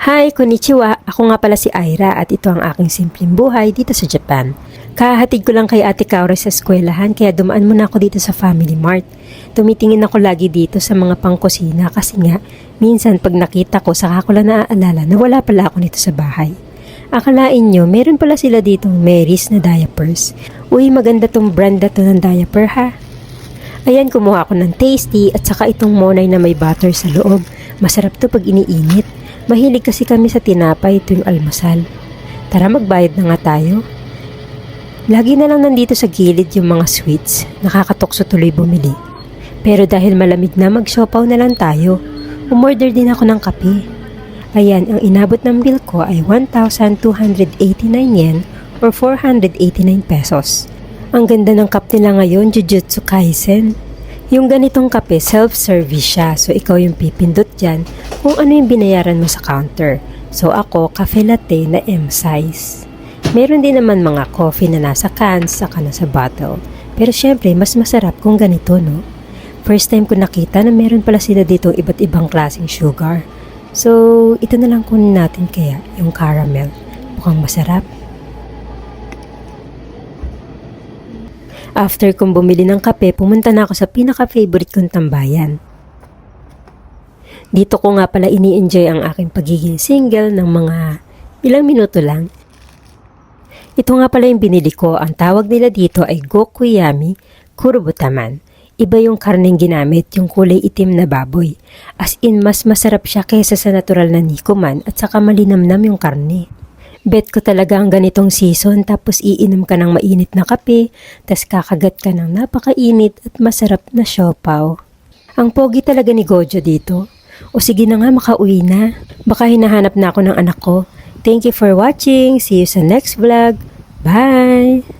Hi, konnichiwa. Ako nga pala si Aira at ito ang aking simpleng buhay dito sa Japan. Kahatid ko lang kay Ate Kaura sa eskwelahan kaya dumaan muna ako dito sa Family Mart. Tumitingin ako lagi dito sa mga pangkusina kasi nga minsan pag nakita ko saka ko lang naaalala na wala pala ako nito sa bahay. Akalain nyo, meron pala sila ditong Mary's na diapers. Uy, maganda tong brand na to ng diaper ha. Ayan, kumuha ako ng tasty at saka itong monay na may butter sa loob. Masarap to pag iniinit. Mahilig kasi kami sa tinapay tuwing almusal. Tara magbayad na nga tayo. Lagi na lang nandito sa gilid yung mga sweets. Nakakatokso tuloy bumili. Pero dahil malamig na, magsiopaw na lang tayo. Umorder din ako ng kape. Ayan, ang inabot ng bill ko ay 1,289 yen or 489 pesos. Ang ganda ng cup nila ngayon, Jujutsu Kaisen. Yung ganitong kape, self-service siya. So, ikaw yung pipindot dyan kung ano yung binayaran mo sa counter. So, ako, cafe latte na M size. Meron din naman mga coffee na nasa cans saka nasa bottle. Pero syempre, mas masarap kung ganito, no? First time ko nakita na meron pala sila dito iba't ibang klaseng sugar. So, ito na lang kunin natin kaya, yung caramel. Mukhang masarap. After kong bumili ng kape, pumunta na ako sa pinaka-favorite kong tambayan. Dito ko nga pala ini-enjoy ang aking pagiging single ng mga ilang minuto lang. Ito nga pala yung binili ko. Ang tawag nila dito ay Gokuyami Kurubutaman. Iba yung karneng ginamit, yung kulay itim na baboy. As in, mas masarap siya kaysa sa natural na nikuman at saka malinamnam yung karne. Bet ko talaga ang ganitong season tapos iinom ka ng mainit na kape, tas kakagat ka ng napakainit at masarap na siopaw. Ang pogi talaga ni Gojo dito. O sige na nga makauwi na. Baka hinahanap na ako ng anak ko. Thank you for watching. See you sa next vlog. Bye!